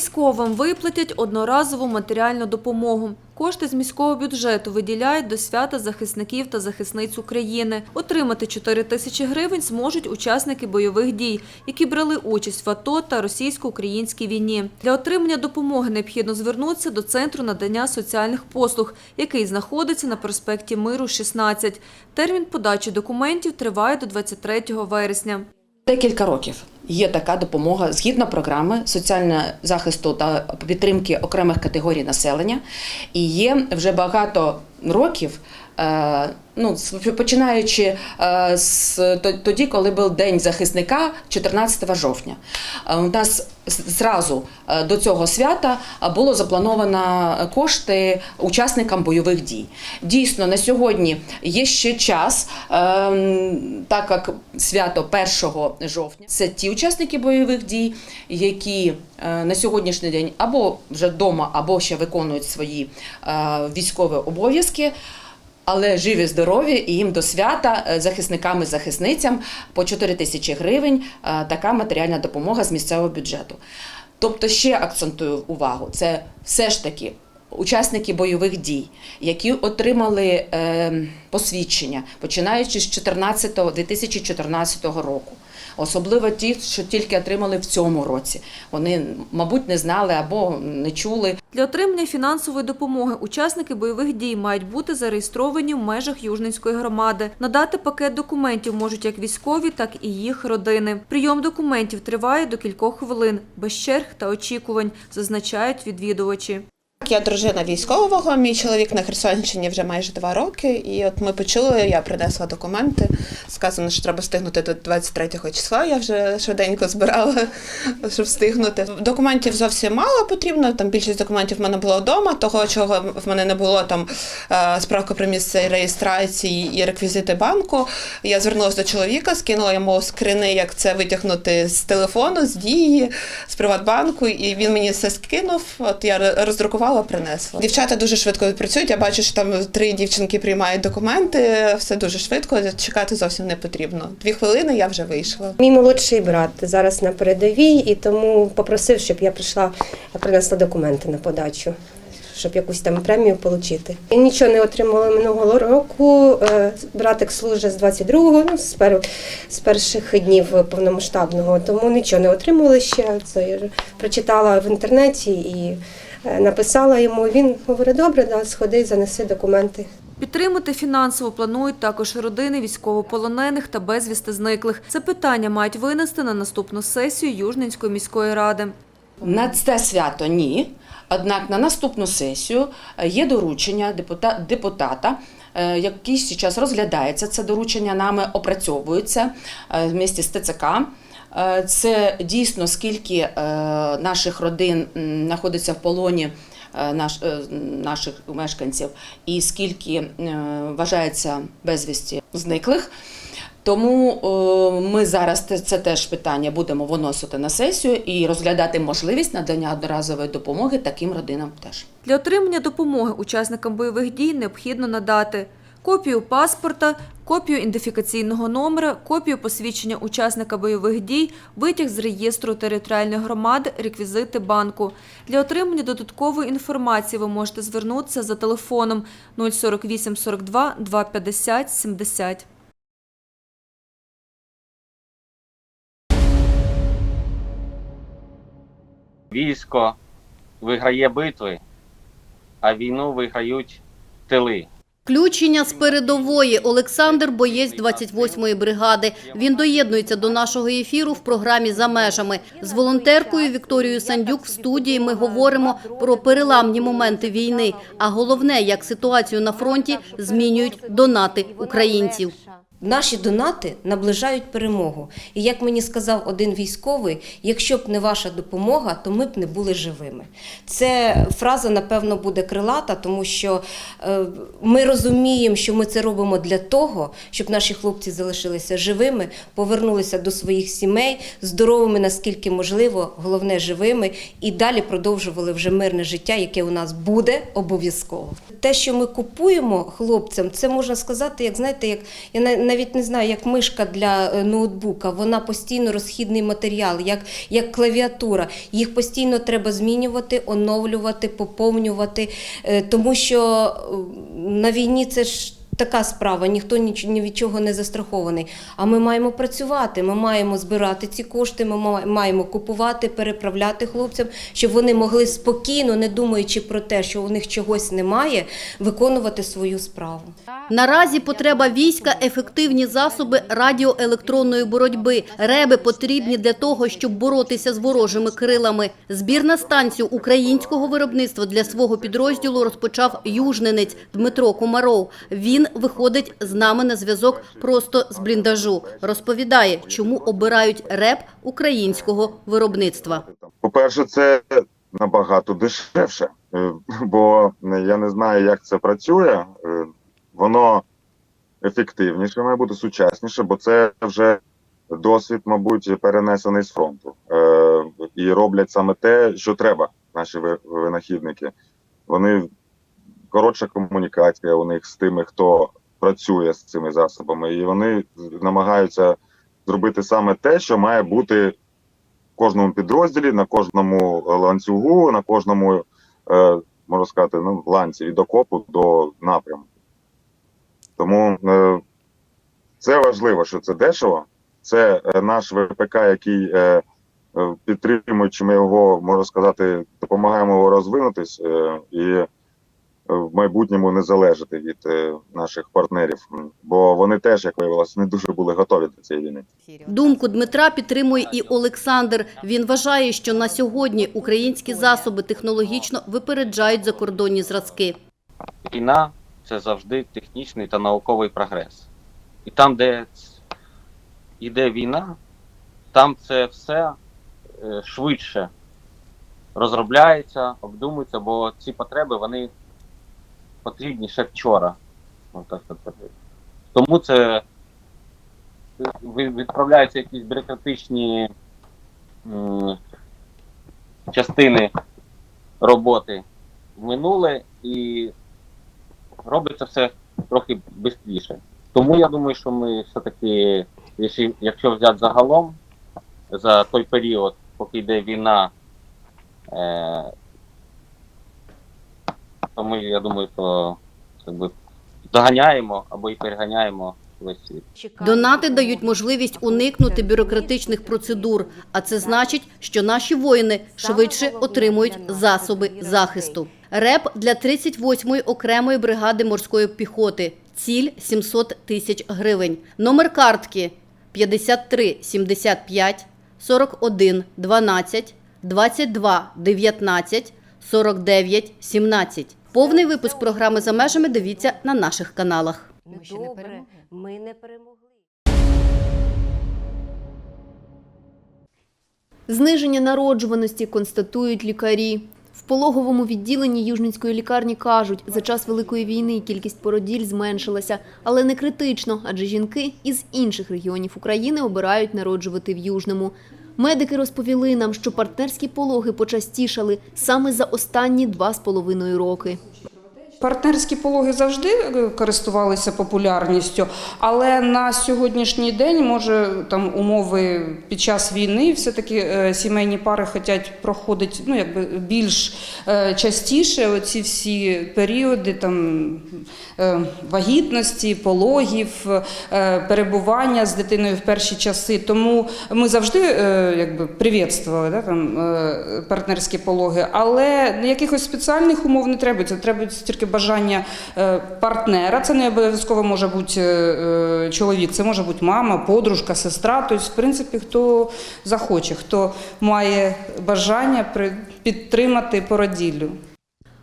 Військовим виплатять одноразову матеріальну допомогу. Кошти з міського бюджету виділяють до свята захисників та захисниць України. Отримати 4 тисячі гривень зможуть учасники бойових дій, які брали участь в АТО та російсько-українській війні. Для отримання допомоги необхідно звернутися до Центру надання соціальних послуг, який знаходиться на проспекті Миру, 16. Термін подачі документів триває до 23 вересня. Декілька років є така допомога згідно програми соціального захисту та підтримки окремих категорій населення. І є вже багато років, е, ну, починаючи е, з тоді, коли був День захисника, 14 жовтня. Е, У нас зразу до цього свята було заплановано кошти учасникам бойових дій. Дійсно, на сьогодні є ще час, так як свято 1 жовтня. Це ті учасники бойових дій, які на сьогоднішній день або вже вдома, або ще виконують свої військові обов'язки. Але живі, здорові, і їм до свята е, захисникам і захисницям по 4 тисячі гривень е, така матеріальна допомога з місцевого бюджету. Тобто, ще акцентую увагу: це все ж таки учасники бойових дій, які отримали е, посвідчення, починаючи з 2014 року. Особливо ті, що тільки отримали в цьому році. Вони, мабуть, не знали або не чули Для отримання фінансової допомоги учасники бойових дій мають бути зареєстровані в межах Южненської громади. Надати пакет документів можуть як військові, так і їх родини. Прийом документів триває до кількох хвилин, без черг та очікувань, зазначають відвідувачі. Я дружина військового, мій чоловік на Херсонщині вже майже два роки. І от ми почули, я принесла документи. Сказано, що треба встигнути до 23 числа. Я вже швиденько збирала, щоб встигнути. Документів зовсім мало потрібно. Там більшість документів в мене було вдома. Того, чого в мене не було, там е, справка про місце реєстрації і реквізити банку. Я звернулася до чоловіка, скинула йому скрини, як це витягнути з телефону, з дії, з Приватбанку, і він мені все скинув. От я роздрукувала, принесла. Дівчата дуже швидко відпрацюють. Я бачу, що там три дівчинки приймають документи. Все дуже швидко. Чекати зовсім не потрібно. Дві хвилини я вже вийшла. Мій молодший брат зараз на передовій, і тому попросив, щоб я прийшла, принесла документи на подачу, щоб якусь там премію отримати. Я нічого не отримала минулого року. Е, Братик служить з 22-го, ну, з, пер, з перших днів повномасштабного, тому нічого не отримали ще. Це я прочитала в інтернеті і написала йому. Він говорить, добре, да, сходи, занеси документи. Підтримати фінансово планують також родини військовополонених та безвісти зниклих. Це питання мають винести на наступну сесію Южненської міської ради. На це свято ні. Однак на наступну сесію е, є доручення депута- депутата, е, який зараз розглядається. Це доручення нами опрацьовується е, в місті з ТЦК. Е, Це дійсно скільки е, наших родин знаходиться в полоні е, наш, наших мешканців, і скільки вважається безвісті зниклих. Тому ми зараз це теж питання будемо виносити на сесію і розглядати можливість надання одноразової допомоги таким родинам теж. Для отримання допомоги учасникам бойових дій необхідно надати копію паспорта, копію ідентифікаційного номера, копію посвідчення учасника бойових дій, витяг з реєстру територіальної громади, реквізити банку. Для отримання додаткової інформації ви можете звернутися за телефоном 048 42 250 70. Військо виграє битви, а війну виграють тили. Включення з передової Олександр боєць 28-ї бригади. Він доєднується до нашого ефіру в програмі за межами. З волонтеркою Вікторією Сандюк в студії ми говоримо про переламні моменти війни. А головне, як ситуацію на фронті змінюють донати українців. Наші донати наближають перемогу. І як мені сказав один військовий, якщо б не ваша допомога, то ми б не були живими. Це фраза, напевно, буде крилата, тому що е, ми розуміємо, що ми це робимо для того, щоб наші хлопці залишилися живими, повернулися до своїх сімей, здоровими, наскільки можливо, головне живими, і далі продовжували вже мирне життя, яке у нас буде обов'язково. Те, що ми купуємо хлопцям, це можна сказати, як знаєте, як я не, навіть не знаю, як мишка для е, ноутбука. Вона постійно розхідний матеріал, як, як клавіатура. Їх постійно треба змінювати, оновлювати, поповнювати, е, тому що на війні це ж. Така справа, ніхто ніч- ні від чого не застрахований. А ми маємо працювати, ми маємо збирати ці кошти, ми ма- маємо купувати, переправляти хлопцям, щоб вони могли спокійно, не думаючи про те, що у них чогось немає, виконувати свою справу. Наразі потреба війська – ефективні засоби радіоелектронної боротьби. Реби потрібні для того, щоб боротися з ворожими крилами. Збір на станцію українського виробництва для свого підрозділу розпочав южненець Дмитро Комаров. Він виходить з нами на зв'язок просто з бліндажу. Розповідає, чому обирають реп українського виробництва. По-перше, це набагато дешевше, е, бо я не знаю, як це працює. Е, Воно ефективніше, має бути сучасніше, бо це вже досвід, мабуть, перенесений з фронту. Е, І роблять саме те, що треба, наші ви- винахідники. Вони коротша комунікація у них з тими, хто працює з цими засобами, і вони намагаються зробити саме те, що має бути в кожному підрозділі, на кожному ланцюгу, на кожному, е, можна сказати, ну, ланці від окопу до напрямку. Тому е, це важливо, що це дешево. Це е, наш ВПК, який е, е, підтримуючи ми його, можна сказати, допомагаємо його розвинутись е, і в майбутньому не залежати від е, наших партнерів, бо вони теж, як виявилося, не дуже були готові до цієї війни. Думку Дмитра підтримує і Олександр. Він вважає, що на сьогодні українські засоби технологічно випереджають закордонні зразки. Війна це завжди технічний та науковий прогрес. І там, де йде війна, там це все е, швидше розробляється, обдумується, бо ці потреби вони потрібні ще вчора. Отак от. Тому це відправляються якісь бюрократичні частини роботи в минуле і робиться все трохи швидше. Тому я думаю, що ми все-таки, якщо взяти загалом за той період, поки йде війна, е, то ми, я думаю, що якби, доганяємо або і переганяємо весь світ. Донати дають можливість уникнути бюрократичних процедур, а це значить, що наші воїни швидше отримують засоби захисту. РЕП для 38-ї окремої бригади морської піхоти. Ціль 700 тисяч гривень. Номер картки 53 75 41 12 22 19 49 17. Повний випуск програми «За межами» дивіться на наших каналах. Добре, ми не перемогли. Зниження народжуваності констатують лікарі. В пологовому відділенні Южницької лікарні кажуть, за час Великої війни кількість породіль зменшилася, але не критично, адже жінки із інших регіонів України обирають народжувати в Южному. Медики розповіли нам, що партнерські пологи почастішали саме за останні два з половиною роки. Партнерські пологи завжди е, користувалися популярністю, але на сьогоднішній день, може, там умови під час війни, все-таки е, сімейні пари хочуть проходити ну, якби більш е, частіше оці всі періоди там, вагітності, пологів, перебування з дитиною в перші часи. Тому ми завжди якби, привітствували да, там, партнерські пологи, але якихось спеціальних умов не треба. Це треба тільки бажання е, партнера. Це не обов'язково може бути е, чоловік, це може бути мама, подружка, сестра. Тобто, в принципі, хто захоче, хто має бажання підтримати породіллю.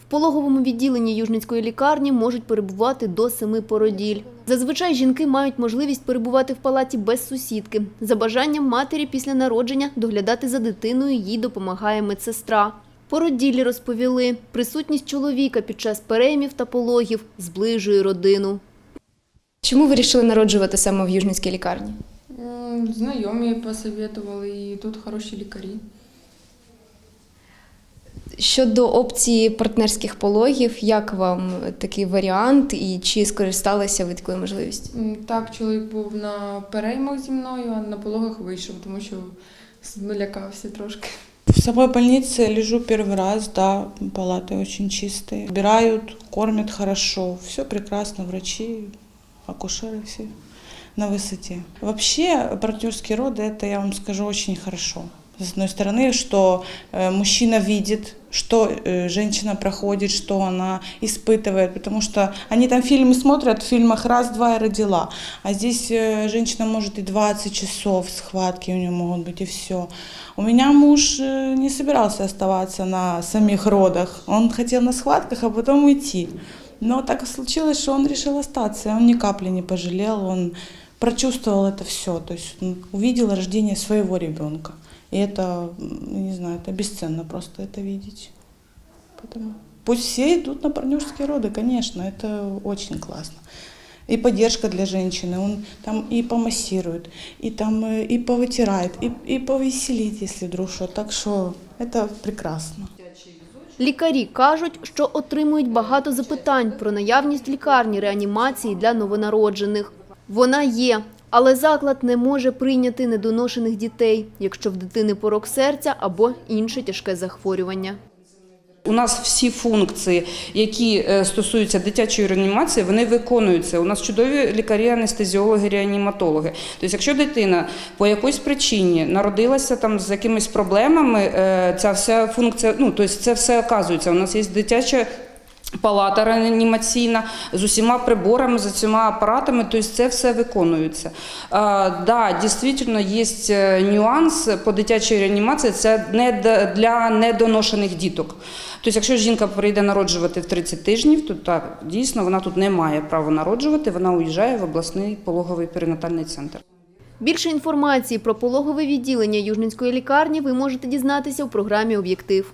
В пологовому відділенні Южницької лікарні можуть перебувати до семи породіль. Зазвичай жінки мають можливість перебувати в палаті без сусідки. За бажанням матері після народження доглядати за дитиною їй допомагає медсестра. Породілі розповіли, присутність чоловіка під час переймів та пологів зближує родину. Чому ви вирішили народжувати саме в Южницькій лікарні? Знайомі посоветували, і тут хороші лікарі. Щодо опції партнерських пологів, як вам такий варіант і чи скористалися ви такою можливістю? Так, чоловік був на переймах зі мною, а на пологах вийшов, тому що лякався трошки. В самой больнице лежу первый раз, да, палаты очень чистые. Убирают, кормят хорошо, все прекрасно, врачи, акушеры все на высоте. Вообще партнерские роды, это, я вам скажу, очень хорошо. С одной стороны, что э, мужчина видит, что э, женщина проходит, что она испытывает, потому что они там фильмы смотрят, в фильмах раз-два и родила, а здесь э, женщина может и 20 часов схватки у нее могут быть, и все. У меня муж не собирался оставаться на самих родах, он хотел на схватках, а потом уйти. Но так случилось, что он решил остаться, он ни капли не пожалел, он прочувствовал это все, то есть увидел рождение своего ребенка. И это, м, не знаю, это бесценно просто это видеть. Поэтому пусть все идут на партнерские роды, конечно, это очень классно. И поддержка для женщины, он там и помассирует, и там э, и повытирает, и, и повеселит, если вдруг что. Так что это прекрасно. Лікарі кажуть, що отримують багато запитань про наявність в лікарні реанімації для новонароджених. Вона є, але заклад не може прийняти недоношених дітей, якщо в дитини порок серця або інше тяжке захворювання. У нас всі функції, які е, стосуються дитячої реанімації, вони виконуються. У нас чудові лікарі, анестезіологи, реаніматологи. Тобто, якщо дитина по якоїсь причині народилася там з якимись проблемами, е, ця вся функція, ну тобто це все оказується. У нас є дитяча. Палата реанімаційна з усіма приборами, з усіма апаратами, тобто це все виконується. А, да, дійсно є е, нюанс по дитячій реанімації, це не для недоношених діток. Тобто, якщо жінка прийде народжувати в 30 тижнів, то так, дійсно вона тут не має права народжувати, вона уїжджає в обласний пологовий перинатальний центр. Більше інформації про пологове відділення Южненської лікарні ви можете дізнатися у програмі «Об'єктив».